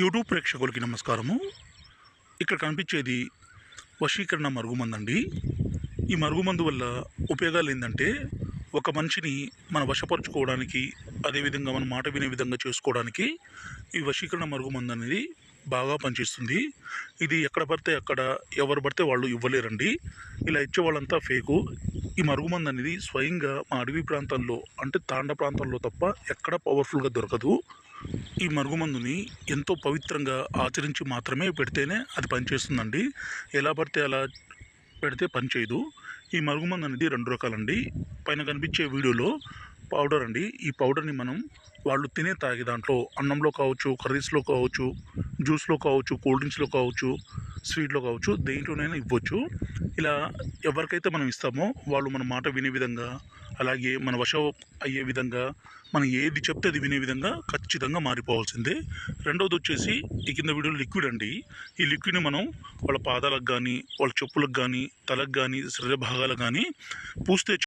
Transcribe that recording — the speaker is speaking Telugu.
యూట్యూబ్ ప్రేక్షకులకి నమస్కారము. ఇక్కడ కనిపించేది వశీకరణ మరుగుమందండి. ఈ మరుగుమందు వల్ల ఉపయోగాలు ఏంటంటే ఒక మనిషిని మన వశపరుచుకోవడానికి అదేవిధంగా మన మాట వినే విధంగా చేసుకోవడానికి ఈ వశీకరణ మరుగుమందు అనేది బాగా పనిచేస్తుంది. ఇది ఎక్కడ పడితే అక్కడ ఎవరు పడితే వాళ్ళు ఇవ్వలేరండి. ఇలా ఇచ్చే వాళ్ళంతా ఫేకు. ఈ మరుగుమందు అనేది స్వయంగా మా అడవి ప్రాంతంలో అంటే తాండ ప్రాంతంలో తప్ప ఎక్కడ పవర్ఫుల్గా దొరకదు. ఈ మరుగుమందుని ఎంతో పవిత్రంగా ఆచరించి మాత్రమే పెడితేనే అది పనిచేస్తుందండి. ఎలా పడితే అలా పెడితే పనిచేయదు ఈ మరుగుమందు అనేది రెండు రకాలండి. పైన కనిపించే వీడియోలో పౌడర్ అండి ఈ పౌడర్ని మనం వాళ్ళు తినే తాగే దాంట్లో అన్నంలో కావచ్చు కర్రీస్లో కావచ్చు జ్యూస్లో కావచ్చు కూల్ డ్రింక్స్లో కావచ్చు స్వీట్లో కావచ్చు దేంట్లోనైనా ఇవ్వచ్చు. ఇలా ఎవరికైతే మనం ఇస్తామో వాళ్ళు మన మాట వినే విధంగా అలాగే మన వశ అయ్యే విధంగా మనం ఏది చెప్తే అది వినే విధంగా ఖచ్చితంగా మారిపోవాల్సిందే. రెండవది వచ్చేసి ఈ కింద వీడియో లిక్విడ్ అండి. ఈ లిక్విడ్ని మనం వాళ్ళ పాదాలకు కానీ వాళ్ళ చెప్పులకు కానీ తలకు కానీ శరీర భాగాలకు కానీ పూస్తే